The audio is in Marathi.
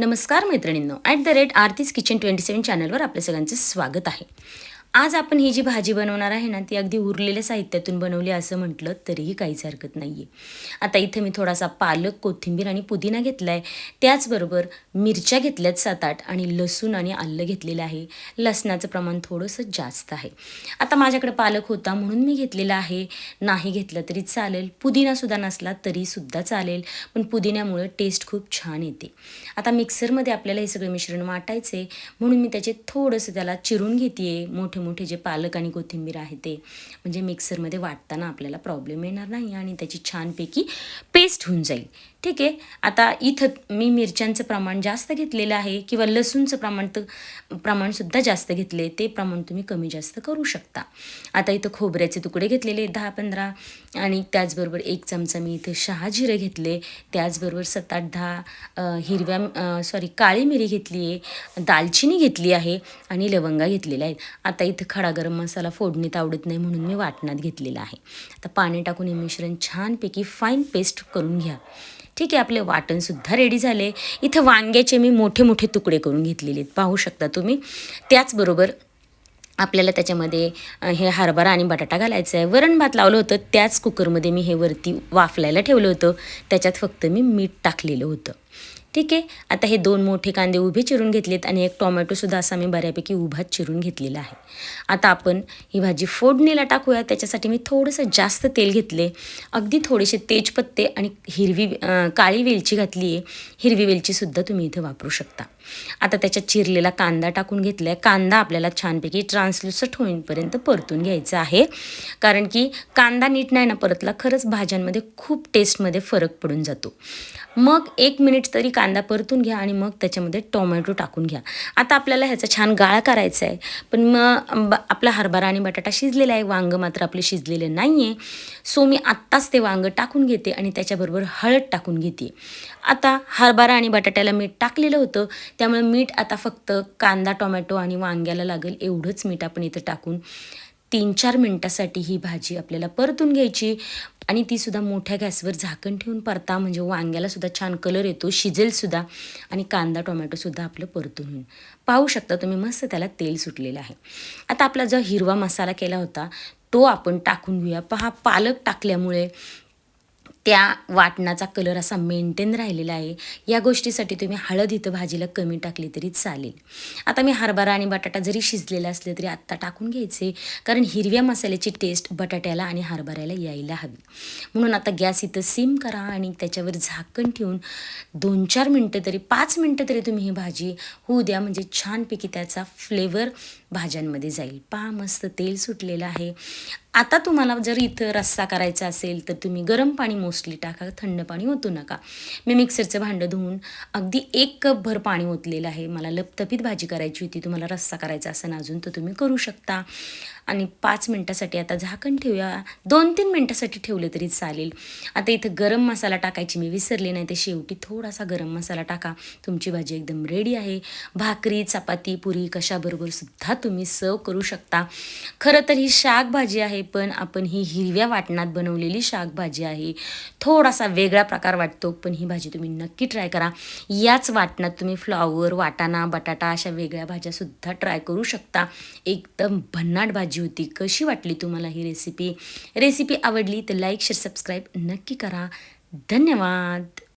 नमस्कार मैत्रिणींनो. At the rate Aarti's kitchen twenty seven चॅनलवर आपल्या सगळ्यांचं स्वागत आहे. आज आपण ही जी भाजी बनवणार आहे ना ती अगदी उरलेल्या साहित्यातून बनवली असं म्हटलं तरीही काहीच हरकत नाही आहे आता इथं मी थोडासा पालक कोथिंबीर आणि पुदिना घेतला आहे त्याचबरोबर मिरच्या घेतल्यात सात आठ आणि लसूण आणि आलं घेतलेलं आहे. लसणाचं प्रमाण थोडंसं जास्त आहे. आता माझ्याकडे पालक होता म्हणून मी घेतलेला आहे. नाही घेतलं तरी चालेल. पुदिनासुद्धा नसला तरीसुद्धा चालेल. पण पुदिन्यामुळं टेस्ट खूप छान येते. आता मिक्सरमध्ये आपल्याला हे सगळं मिश्रण वाटायचं आहे म्हणून मी त्याचे थोडंसं त्याला चिरून घेते मोठे मोठे जे पालक आणि कोथिंबीर आहे ते म्हणजे मिक्सरमध्ये वाटताना आपल्याला प्रॉब्लेम येणार नाही आणि त्याची छानपैकी पेस्ट होऊन जाईल. ठीक आहे? आता इथं मी मिरच्यांचं प्रमाण जास्त घेतलेलं आहे किंवा लसूणचं प्रमाण तर प्रमाणसुद्धा जास्त घेतले ते प्रमाण तुम्ही कमी जास्त करू शकता. आता इथं खोबऱ्याचे तुकडे घेतलेले दहा पंधरा आणि त्याचबरोबर एक चमचा मी इथे शहा जिरे घेतले त्याचबरोबर सात आठ दहा हिरव्या सॉरी काळी मिरी घेतली आहे दालचिनी घेतली आहे आणि लवंगा घेतलेल्या आहेत. आता इथं खडा गरम मसाला फोडणीत आवडत नाही म्हणून मी वाटणात घेतलेला आहे. आता पाणी टाकून हे मिश्रण छानपैकी फाईन पेस्ट करून घ्या. ठीक आहे आपले वाटणसुद्धा रेडी झाले. इथं वांग्याचे मी मोठे मोठे तुकडे करून घेतलेले आहेत. पाहू शकता तुम्ही. त्याचबरोबर आपल्याला त्याच्यामध्ये हे हरभरा आणि बटाटा घालायचा आहे. वरण भात लावलं होतं त्याच कुकरमध्ये मी हे वरती वाफलायला ठेवलं होतं. त्याच्यात फक्त मी मीठ टाकलेलं होतं. ठीक आहे? आता हे दोन मोठे कांदे उभे चिरून घेतलेत आणि एक टोमॅटोसुद्धा असा मी बऱ्यापैकी उभाच चिरून घेतलेला आहे. आता आपण ही भाजी फोडणीला टाकूया. त्याच्यासाठी मी थोडंसं जास्त तेल घेतले. अगदी थोडेसे तेजपत्ते आणि हिरवी काळी वेलची घातली आहे हिरवी वेलचीसुद्धा तुम्ही इथे वापरू शकता. आता त्याच्यात चिरलेला कांदा टाकून घेतला आहे कांदा आपल्याला छानपैकी ट्रान्सल्युसट होईपर्यंत परतून घ्यायचा आहे. कारण की कांदा नीट नाही ना परतला खरंच भाज्यांमध्ये खूप टेस्टमध्ये फरक पडून जातो. मग एक मिनिट तरी कांदा परतून घ्या आणि मग त्याच्यामध्ये टोमॅटो टाकून घ्या. आता आपल्याला ह्याचा छान गाळा करायचा आहे. पण मग आपला हरभरा आणि बटाटा शिजलेला आहे. वांगं मात्र आपले शिजलेलं नाही आहे सो मी आत्ताच ते वांगं टाकून घेते आणि त्याच्याबरोबर हळद टाकून घेते. आता हरभरा आणि बटाट्याला मीठ टाकलेलं होतं. त्यामुळे मीठ आता फक्त कांदा टोमॅटो आणि वांग्याला लागेल एवढंच मीठ आपण इथं टाकून तीन चार मिनटासाठी ही भाजी आपल्याला परतून घ्यायची आणि तीसुद्धा मोठ्या गॅसवर झाकण ठेवून परता म्हणजे वांग्यालासुद्धा छान कलर येतो शिजेलसुद्धा आणि कांदा टोमॅटोसुद्धा आपलं परतून. होईल पाहू शकता तुम्ही मस्त त्याला तेल सुटलेलं आहे. आता आपला जो हिरवा मसाला केला होता तो आपण टाकून घेऊया. पहा पालक टाकल्यामुळे त्या वाटणाचा कलर असा मेंटेन राहिलेला आहे. या गोष्टीसाठी तुम्ही हळद इथं भाजीला कमी टाकली तरी चालेल. आता मी हरभरा आणि बटाटा जरी शिजलेला असले तरी आत्ता टाकून घ्यायचे. कारण हिरव्या मसाल्याची टेस्ट बटाट्याला आणि हरभऱ्याला यायला हवी. म्हणून आता गॅस इथं सिम करा आणि त्याच्यावर झाकण ठेवून दोन चार मिनटं तरी पाच मिनटं तरी तुम्ही ही भाजी होऊ द्या. म्हणजे छानपैकी त्याचा फ्लेवर भाज्यांमध्ये जाईल. पहा मस्त तेल सुटलेलं आहे. आता तुम्हाला जर इथं रस्सा करायचा असेल तर तुम्ही गरम पाणी मोस्टली टाका थंड पाणी ओतू नका. मी मिक्सरचं भांडं धुवून अगदी एक कपभर पाणी ओतलेलं आहे. मला लपतपीत भाजी करायची होती तुम्हाला रस्सा करायचा असेल अजून तर तुम्ही करू शकता. आणि पाच मिनटासाठी आता झाकण ठेवूया. दोन तीन मिनटासाठी ठेवलं तरी चालेल. आता इथं गरम मसाला टाकायची मी विसरले नाही ते शेवटी थोडासा गरम मसाला टाका. तुमची भाजी एकदम रेडी आहे. भाकरी चपाती पुरी कशाबरोबर सुद्धा तुम्ही सर्व करू शकता. खरं तर ही शाकभाजी आहे पण आपण ही हिरव्या वाटणात बनवलेली शाकभाजी आहे. थोडासा वेगळा प्रकार वाटतो पण ही भाजी तुम्ही नक्की ट्राय करा. याच वाटणात तुम्ही फ्लॉवर वाटाणा बटाटा अशा वेगळ्या भाज्यासुद्धा ट्राय करू शकता. एकदम भन्नाट भाजी. भाजी होती कशी वाटली तुम्हाला ही रेसिपी रेसिपी आवडली तर लाईक शेअर सबस्क्राईब नक्की करा. धन्यवाद.